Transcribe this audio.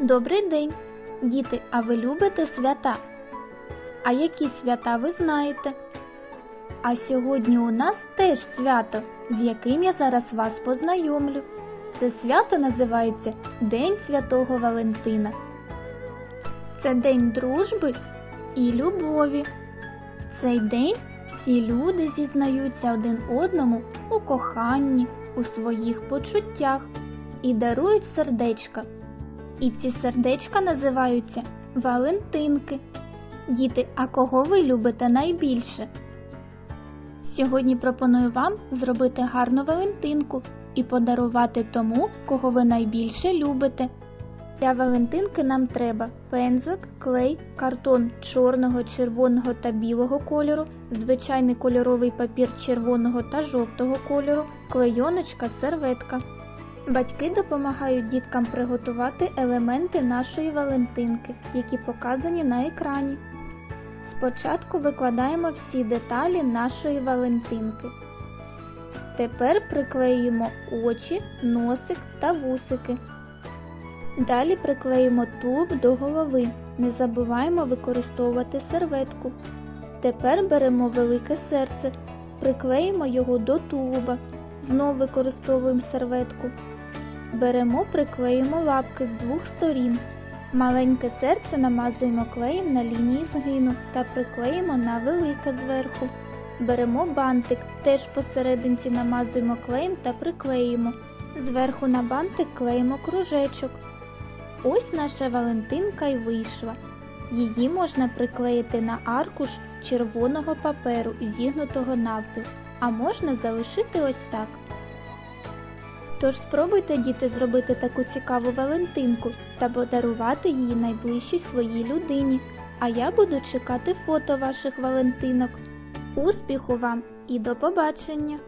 Добрий день, діти, а ви любите свята? А які свята ви знаєте? А сьогодні у нас теж свято, з яким я зараз вас познайомлю. Це свято називається День Святого Валентина. Це день дружби і любові. В цей день всі люди зізнаються один одному у коханні, у своїх почуттях і дарують сердечка. І ці сердечка називаються Валентинки. Діти, а кого ви любите найбільше? Сьогодні пропоную вам зробити гарну Валентинку і подарувати тому, кого ви найбільше любите. Для Валентинки нам треба пензлик, клей, картон чорного, червоного та білого кольору, звичайний кольоровий папір червоного та жовтого кольору, клейоночка, серветка. Батьки допомагають діткам приготувати елементи нашої Валентинки, які показані на екрані. Спочатку викладаємо всі деталі нашої Валентинки. Тепер приклеюємо очі, носик та вусики. Далі приклеїмо тулуб до голови. Не забуваємо використовувати серветку. Тепер беремо велике серце, приклеїмо його до тулуба. Знову використовуємо серветку. Беремо, приклеїмо лапки з двох сторін. Маленьке серце намазуємо клеєм на лінії згину та приклеїмо на велике зверху. Беремо бантик, теж посерединці намазуємо клеєм та приклеїмо. Зверху на бантик клеїмо кружечок. Ось наша Валентинка й вийшла. Її можна приклеїти на аркуш червоного паперу, зігнутого навпіл, а можна залишити ось так. Тож спробуйте, діти, зробити таку цікаву Валентинку та подарувати її найближчій своїй людині. А я буду чекати фото ваших Валентинок. Успіху вам і до побачення!